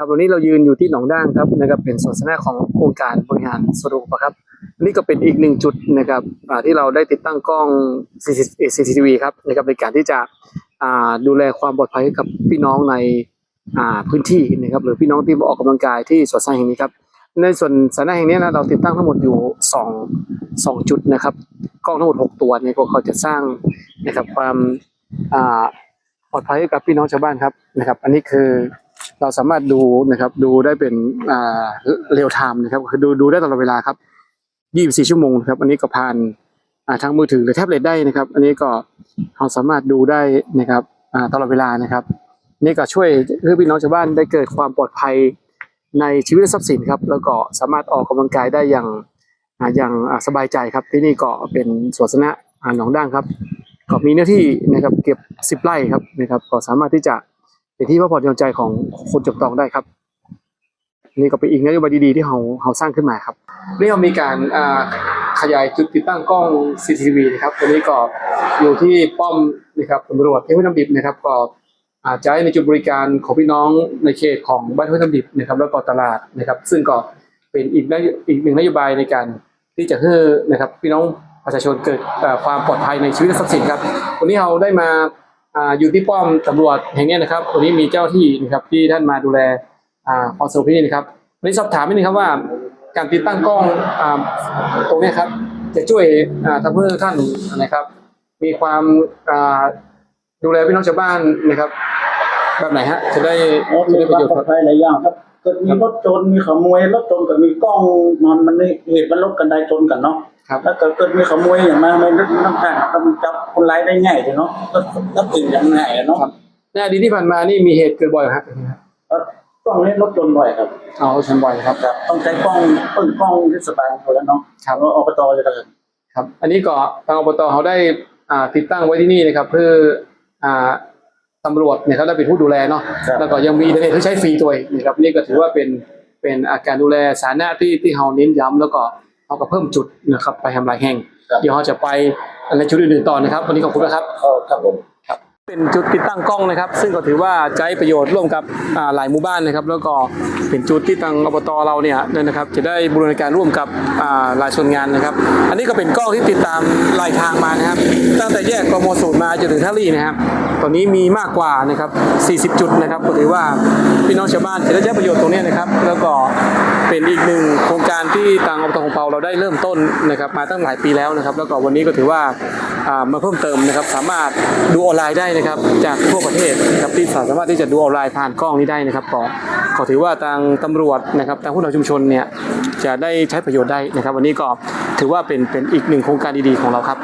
ครับวันนี้เรายืนอยู่ที่หนองด่างครับนะครับเป็นส่วนสนาของโครงการบริหารส่วนรวมครับนี่ก็เป็นอีกหนึ่งจุดนะครับที่เราได้ติดตั้งกล้อง CCTV ครับนะครับในการที่จะดูแลความปลอดภัยกับพี่น้องในพื้นที่นะครับหรือพี่น้องที่มาออกกำลังกายที่สวนสาธารณะแห่งนี้ครับในส่วนสาธารณะแห่งนี้นะเราติดตั้งทั้งหมดอยู่สองสองจุดนะครับกล้องทั้งหมดหกตัวเนี่ยก็เขาจะสร้างนะครับความปลอดภัยกับพี่น้องชาวบ้านครับนะครับ อันนี้คือ เราสามารถดูนะครับดูได้เป็นอ่าเรียลไทม์นะครับคือดูดูได้ตลอดเวลาครับ 24 ชั่วโมงนะครับอันนี้ก็ผ่านทางมือถือหรือแท็บเล็ตได้นะครับ อันนี้ก็เราสามารถดูได้นะครับตลอดเวลานะครับ นี่ก็ช่วยให้พี่น้องชาวบ้านได้เกิดความปลอดภัยในชีวิตและทรัพย์สินครับ แล้วก็สามารถออกกำลังกายได้อย่างอย่างสบายใจครับ ที่นี่ก็เป็นสวนสนะหนองด่างครับ ก็มีเนื้อที่นะครับเก็บสิบไร่ครับนะครับ ก็สามารถที่จะ เป็นที่พักผ่อนหย่อนใจของคนจบตองได้ครับ นี่ก็เป็นอีกนโยบายดีๆที่เราเราสร้างขึ้นมาครับนี่เรามีการขยายจุดติดตั้งกล้อง CCTV นะครับวันนี้ก็อยู่ที่ป้อมนะครับตำรวจที่ห้วยน้ำดิบนะครับ ก็อาจจะในจุดบริการของพี่น้องในเขตของบ้านห้วยน้ำดิบนะครับ แล้วก็ตลาดนะครับ ซึ่งก็เป็นอีกอีกหนึ่งนโยบายในการที่จะให้นะครับพี่น้องประชาชนเกิดความปลอดภัยในชีวิตและทรัพย์สินครับ วันนี้เราได้มา อยู่ที่ป้อมตำรวจแห่งนี้นะครับวันนี้มีเจ้าที่นะครับที่ท่านมาดูแลอ่าความสงบที่นี่นะครับวันนี้สอบถามนิดนึงครับว่าการติดตั้งกล้องอตรงนี้ครับ จะช่วยอ่าทำให้ท่านนะครับ มีความดูแลพี่น้องชาวบ้านนะครับ แบบไหนฮะจะได้จะได้ประโยชน์ครับดภัยหลายอย่างครับ กิดมีรถชนมีขโมยรถชนกับมีกล้องมันมันนี่เหตุมันรถกันได้ชนกันเนาะครับแล้วเกิดเกิดมีขโมยอย่างมาไม่รถน้ำตาลมันจับคนร้ายได้ง่ายเลยเนาะก็ก็ถึงอย่างง่ายอะเนาะในอดีตที่ผ่านมานี่มีเหตุเกิดบ่อยเหรอครับแล้วกล้องนี้รถชนบ่อยครับเอาชนบ่อยครับครับ ต้องใช้กล้องต้นกล้องเทศบาลเขาแล้วเนาะครับแล้วอบตจะกันครับ อันนี้ก็ทางอบตเขาได้อ่าติดตั้งไว้ที่นี่นะครับ เพื่ออ่า ตำรวจเนี่ยเขาได้เป็นผู้ดูแลเนาะครับ แล้วก็ยังมีอินเทอร์เน็ตที่ใช้ฟรีตัวเองนะครับนี่ก็ถือว่าเป็นเป็นอาการดูแลสาธารณะที่ที่เราเน้นย้ำแล้วก็เราก็เพิ่มจุดนะครับไปทำลายแห่งเดี๋ยวเราจะไปในจุดอื่นๆต่อนะครับ วันนี้ขอบคุณนะครับเออครับผม เป็นจุดติดตั้งกล้องนะครับ ซึ่งก็ถือว่าใช้ประโยชน์ร่วมกับหลายหมู่บ้านนะครับ แล้วก็เป็นจุดที่ทางอบตเราเนี่ยนะครับ จะได้บูรณาการร่วมกับหลายส่วนงานนะครับ อันนี้ก็เป็นกล้องที่ติดตามลายทางมานะครับ ตั้งแต่แยกกมสูตรมาจนถึงท่าลี่นะครับ ตอนนี้มีมากกว่านะครับ 40 จุดนะครับก็ถือว่าพี่น้องชาวบ้านจะได้ใช้ประโยชน์ตรงนี้นะครับ แล้วก็ เป็นอีกหนึ่งโครงการที่ทางอบตของเปาเราได้เริ่มต้นนะครับมาตั้งหลายปีแล้วนะครับ แล้วก็วันนี้ก็ถือว่ามาเพิ่มเติมนะครับ สามารถดูออนไลน์ได้นะครับจากทั่วประเทศนะครับที่สามารถที่จะดูออนไลน์ผ่านกล้องนี้ได้นะครับก็ขอถือว่าทางตำรวจนะครับทางผู้นำชุมชนเนี่ยจะได้ใช้ประโยชน์ได้นะครับ วันนี้ก็ถือว่าเป็นเป็นอีกหนึ่งโครงการดีๆของเราครับ